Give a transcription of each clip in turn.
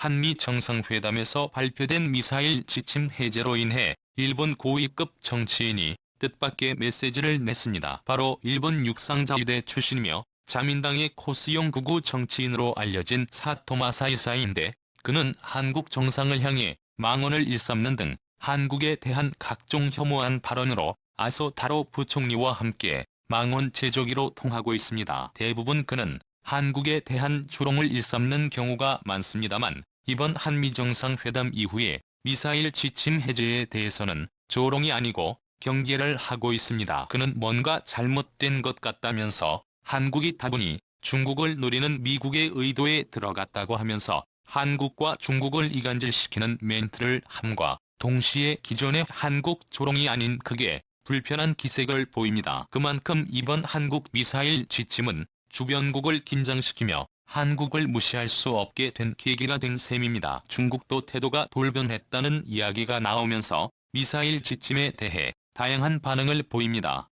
한미 정상회담에서 발표된 미사일 지침 해제로 인해 일본 고위급 정치인이 뜻밖의 메시지를 냈습니다. 바로 일본 육상자위대 출신이며 자민당의 코스용 극우 정치인으로 알려진 사토마사 이사인데 그는 한국 정상을 향해 망언을 일삼는 등 한국에 대한 각종 혐오한 발언으로 아소 타로 부총리와 함께 망언 제조기로 통하고 있습니다. 대부분 그는 한국에 대한 조롱을 일삼는 경우가 많습니다만 이번 한미정상회담 이후에 미사일 지침 해제에 대해서는 조롱이 아니고 경계를 하고 있습니다. 그는 뭔가 잘못된 것 같다면서 한국이 다분히 중국을 노리는 미국의 의도에 들어갔다고 하면서 한국과 중국을 이간질시키는 멘트를 함과 동시에 기존의 한국 조롱이 아닌 크게 불편한 기색을 보입니다. 그만큼 이번 한국 미사일 지침은 주변국을 긴장시키며 한국을 무시할 수 없게 된 계기가 된 셈입니다. 중국도 태도가 돌변했다는 이야기가 나오면서 미사일 지침에 대해 다양한 반응을 보입니다.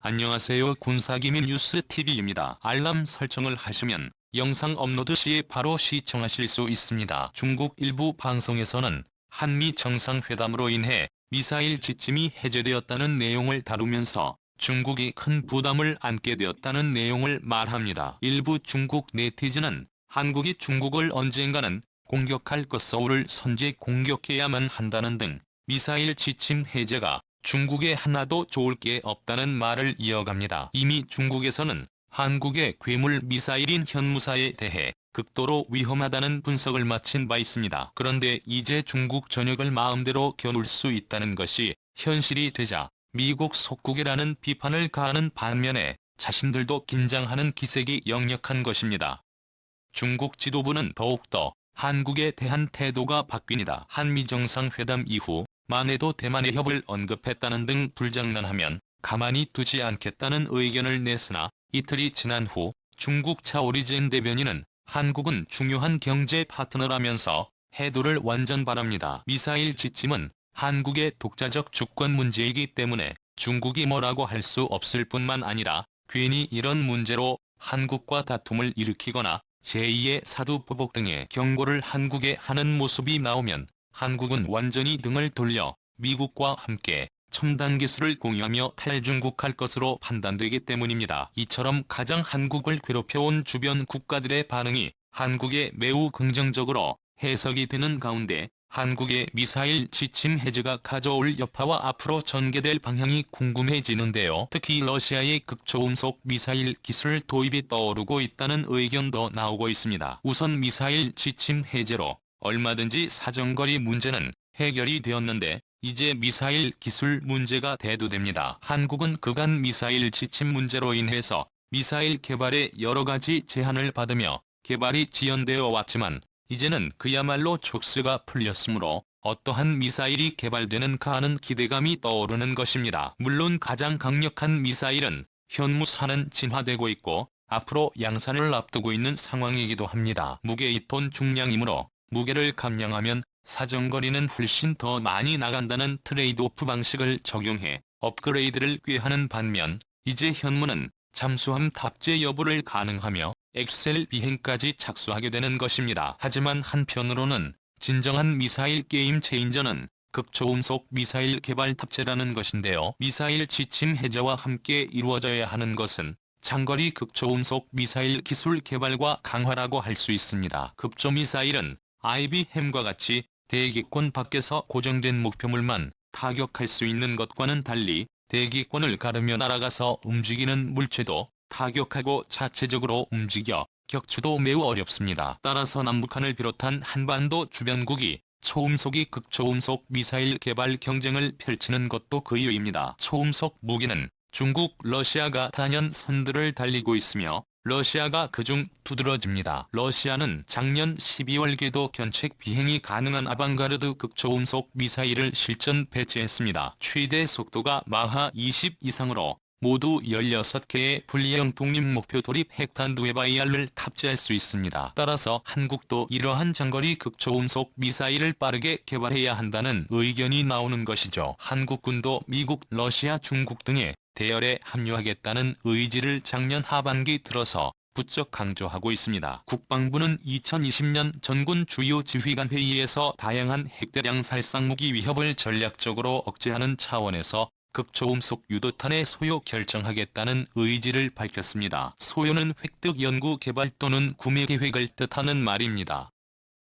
안녕하세요 군사기민 뉴스TV입니다. 알람 설정을 하시면 영상 업로드 시에 바로 시청하실 수 있습니다. 중국 일부 방송에서는 한미 정상회담으로 인해 미사일 지침이 해제되었다는 내용을 다루면서 중국이 큰 부담을 안게 되었다는 내용을 말합니다. 일부 중국 네티즌은 한국이 중국을 언젠가는 공격할 것 서울을 선제 공격해야만 한다는 등 미사일 지침 해제가 중국에 하나도 좋을 게 없다는 말을 이어갑니다. 이미 중국에서는 한국의 괴물 미사일인 현무사에 대해 극도로 위험하다는 분석을 마친 바 있습니다. 그런데 이제 중국 전역을 마음대로 겨눌 수 있다는 것이 현실이 되자 미국 속국이라는 비판을 가하는 반면에 자신들도 긴장하는 기색이 역력한 것입니다. 중국 지도부는 더욱더 한국에 대한 태도가 바뀝니다. 한미정상회담 이후 만에도 대만의 협을 언급했다는 등 불장난하면 가만히 두지 않겠다는 의견을 냈으나 이틀이 지난 후 중국 차오리젠 대변인은 한국은 중요한 경제 파트너라면서 해도를 완전 바랍니다. 미사일 지침은 한국의 독자적 주권 문제이기 때문에 중국이 뭐라고 할 수 없을 뿐만 아니라 괜히 이런 문제로 한국과 다툼을 일으키거나 제2의 사두보복 등의 경고를 한국에 하는 모습이 나오면 한국은 완전히 등을 돌려 미국과 함께 첨단 기술을 공유하며 탈중국할 것으로 판단되기 때문입니다. 이처럼 가장 한국을 괴롭혀온 주변 국가들의 반응이 한국에 매우 긍정적으로 해석이 되는 가운데 한국의 미사일 지침 해제가 가져올 여파와 앞으로 전개될 방향이 궁금해지는데요. 특히 러시아의 극초음속 미사일 기술 도입이 떠오르고 있다는 의견도 나오고 있습니다. 우선 미사일 지침 해제로 얼마든지 사정거리 문제는 해결이 되었는데 이제 미사일 기술 문제가 대두됩니다. 한국은 그간 미사일 지침 문제로 인해서 미사일 개발에 여러 가지 제한을 받으며 개발이 지연되어 왔지만 이제는 그야말로 촉수가 풀렸으므로 어떠한 미사일이 개발되는가 하는 기대감이 떠오르는 것입니다. 물론 가장 강력한 미사일은 현무사는 진화되고 있고 앞으로 양산을 앞두고 있는 상황이기도 합니다. 무게 2톤 중량이므로 무게를 감량하면 사정거리는 훨씬 더 많이 나간다는 트레이드 오프 방식을 적용해 업그레이드를 꾀하는 반면 이제 현무는 잠수함 탑재 여부를 가능하며 엑셀 비행까지 착수하게 되는 것입니다. 하지만 한편으로는 진정한 미사일 게임 체인저는 극초음속 미사일 개발 탑재라는 것인데요. 미사일 지침 해제와 함께 이루어져야 하는 것은 장거리 극초음속 미사일 기술 개발과 강화라고 할 수 있습니다. 급조 미사일은 IBM과 같이 대기권 밖에서 고정된 목표물만 타격할 수 있는 것과는 달리 대기권을 가르며 날아가서 움직이는 물체도 타격하고 자체적으로 움직여 격추도 매우 어렵습니다. 따라서 남북한을 비롯한 한반도 주변국이 초음속이 극초음속 미사일 개발 경쟁을 펼치는 것도 그 이유입니다. 초음속 무기는 중국, 러시아가 단연 선두를 달리고 있으며 러시아가 그중 두드러집니다. 러시아는 작년 12월 궤도 견책 비행이 가능한 아방가르드 극초음속 미사일을 실전 배치했습니다. 최대 속도가 마하 20 이상으로 모두 16개의 분리형 독립목표 돌입 핵탄두 에바이알을 탑재할 수 있습니다. 따라서 한국도 이러한 장거리 극초음속 미사일을 빠르게 개발해야 한다는 의견이 나오는 것이죠. 한국군도 미국, 러시아, 중국 등의 대열에 합류하겠다는 의지를 작년 하반기 들어서 부쩍 강조하고 있습니다. 국방부는 2020년 전군 주요 지휘관 회의에서 다양한 핵대량 살상무기 위협을 전략적으로 억제하는 차원에서 극초음속 유도탄의 소요 결정하겠다는 의지를 밝혔습니다. 소요는 획득 연구 개발 또는 구매 계획을 뜻하는 말입니다.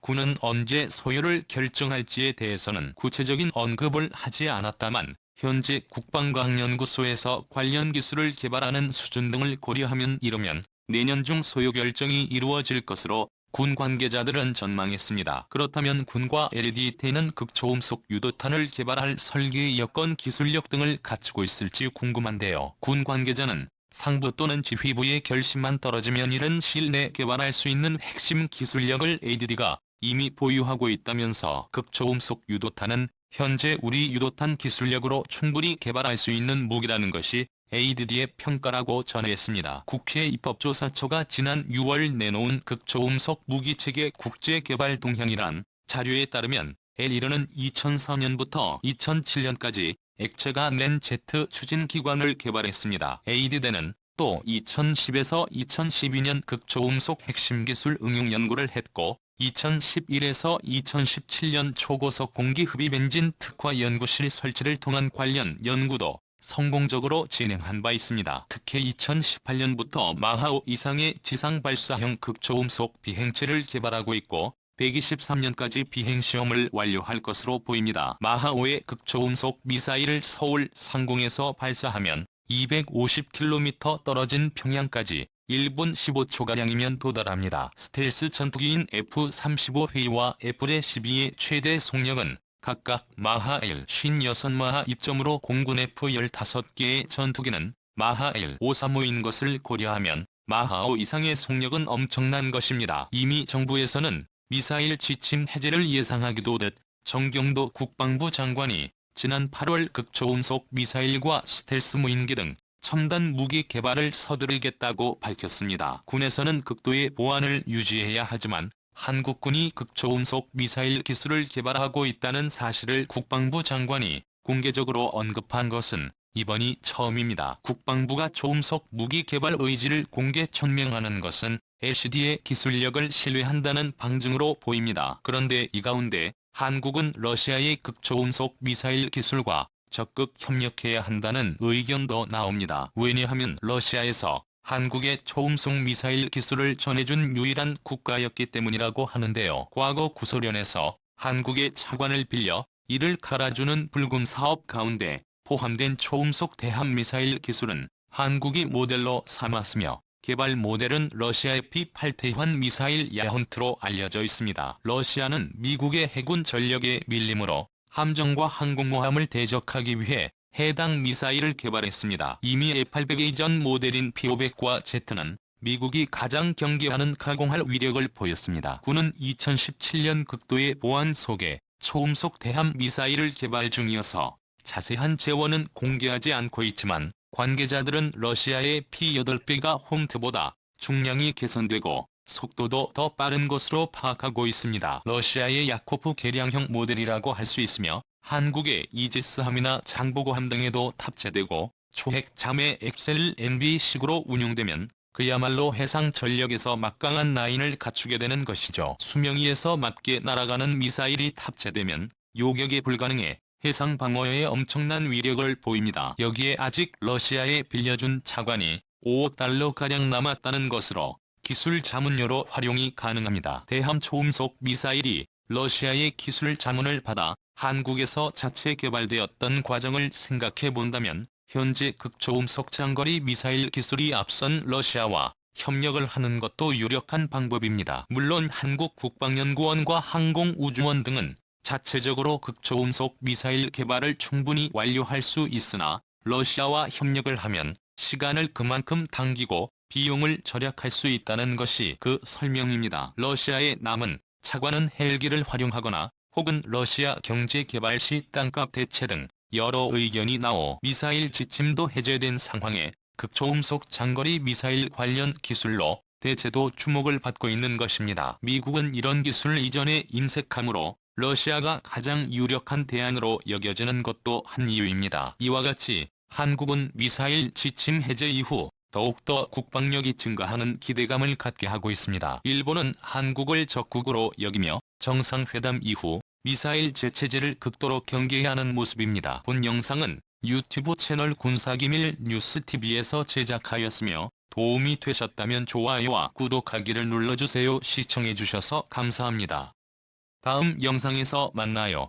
군은 언제 소요를 결정할지에 대해서는 구체적인 언급을 하지 않았다만 현재 국방과학연구소에서 관련 기술을 개발하는 수준 등을 고려하면 이르면 내년 중 소요 결정이 이루어질 것으로 군 관계자들은 전망했습니다. 그렇다면 군과 LDT는 극초음속 유도탄을 개발할 설계 여건 기술력 등을 갖추고 있을지 궁금한데요. 군 관계자는 상부 또는 지휘부의 결심만 떨어지면 이른 시일 내 개발할 수 있는 핵심 기술력을 ADD가 이미 보유하고 있다면서 극초음속 유도탄은 현재 우리 유도탄 기술력으로 충분히 개발할 수 있는 무기라는 것이 ADD의 평가라고 전했습니다. 국회 입법조사처가 지난 6월 내놓은 극초음속 무기체계 국제 개발 동향이란 자료에 따르면 L1은 2004년부터 2007년까지 액체가 낸 Z 추진 기관을 개발했습니다. ADD는 또 2010에서 2012년 극초음속 핵심 기술 응용 연구를 했고 2011에서 2017년 초고속 공기흡입 엔진 특화 연구실 설치를 통한 관련 연구도 성공적으로 진행한 바 있습니다. 특히 2018년부터 마하오 이상의 지상 발사형 극초음속 비행체를 개발하고 있고 123년까지 비행시험을 완료할 것으로 보입니다. 마하오의 극초음속 미사일을 서울 상공에서 발사하면 250km 떨어진 평양까지 1분 15초가량이면 도달합니다. 스텔스 전투기인 F-35V와 F-12의 최대 속력은 각각 마하 L 56마하 입점으로 공군 F-15개의 전투기는 마하 L 535인 것을 고려하면 마하 5 이상의 속력은 엄청난 것입니다. 이미 정부에서는 미사일 지침 해제를 예상하기도 듯 정경도 국방부 장관이 지난 8월 극초음속 미사일과 스텔스 무인기 등 첨단 무기 개발을 서두르겠다고 밝혔습니다. 군에서는 극도의 보안을 유지해야 하지만 한국군이 극초음속 미사일 기술을 개발하고 있다는 사실을 국방부 장관이 공개적으로 언급한 것은 이번이 처음입니다. 국방부가 초음속 무기 개발 의지를 공개 천명하는 것은 LCD의 기술력을 신뢰한다는 방증으로 보입니다. 그런데 이 가운데 한국은 러시아의 극초음속 미사일 기술과 적극 협력해야 한다는 의견도 나옵니다. 왜냐하면 러시아에서 한국의 초음속 미사일 기술을 전해준 유일한 국가였기 때문이라고 하는데요. 과거 구소련에서 한국의 차관을 빌려 이를 갈아주는 불금 사업 가운데 포함된 초음속 대함 미사일 기술은 한국이 모델로 삼았으며 개발 모델은 러시아의 P-8 미사일 야혼트로 알려져 있습니다. 러시아는 미국의 해군 전력의 밀림으로 함정과 항공모함을 대적하기 위해 해당 미사일을 개발했습니다. 이미 F-800 이전 모델인 P-500과 Z는 미국이 가장 경계하는 가공할 위력을 보였습니다. 군은 2017년 극도의 보안 속에 초음속 대함 미사일을 개발 중이어서 자세한 재원은 공개하지 않고 있지만 관계자들은 러시아의 P-8배가 홈트보다 중량이 개선되고 속도도 더 빠른 것으로 파악하고 있습니다. 러시아의 야코프 개량형 모델이라고 할 수 있으며 한국의 이지스함이나 장보고함 등에도 탑재되고 초핵 잠해 엑셀 MB식으로 운용되면 그야말로 해상 전력에서 막강한 라인을 갖추게 되는 것이죠. 수명 위에서 맞게 날아가는 미사일이 탑재되면 요격이 불가능해 해상 방어에 엄청난 위력을 보입니다. 여기에 아직 러시아에 빌려준 차관이 5억 달러가량 남았다는 것으로 기술 자문료로 활용이 가능합니다. 대함 초음속 미사일이 러시아의 기술 자문을 받아 한국에서 자체 개발되었던 과정을 생각해 본다면 현재 극초음속 장거리 미사일 기술이 앞선 러시아와 협력을 하는 것도 유력한 방법입니다. 물론 한국 국방연구원과 항공우주원 등은 자체적으로 극초음속 미사일 개발을 충분히 완료할 수 있으나 러시아와 협력을 하면 시간을 그만큼 당기고 비용을 절약할 수 있다는 것이 그 설명입니다. 러시아의 남은 차관은 헬기를 활용하거나 혹은 러시아 경제 개발 시 땅값 대체 등 여러 의견이 나오 미사일 지침도 해제된 상황에 극초음속 장거리 미사일 관련 기술로 대체도 주목을 받고 있는 것입니다. 미국은 이런 기술 이전에 인색함으로 러시아가 가장 유력한 대안으로 여겨지는 것도 한 이유입니다. 이와 같이 한국은 미사일 지침 해제 이후 더욱더 국방력이 증가하는 기대감을 갖게 하고 있습니다. 일본은 한국을 적국으로 여기며 정상회담 이후 미사일 제체제를 극도로 경계해야 하는 모습입니다. 본 영상은 유튜브 채널 군사기밀 뉴스TV에서 제작하였으며 도움이 되셨다면 좋아요와 구독하기를 눌러주세요. 시청해주셔서 감사합니다. 다음 영상에서 만나요.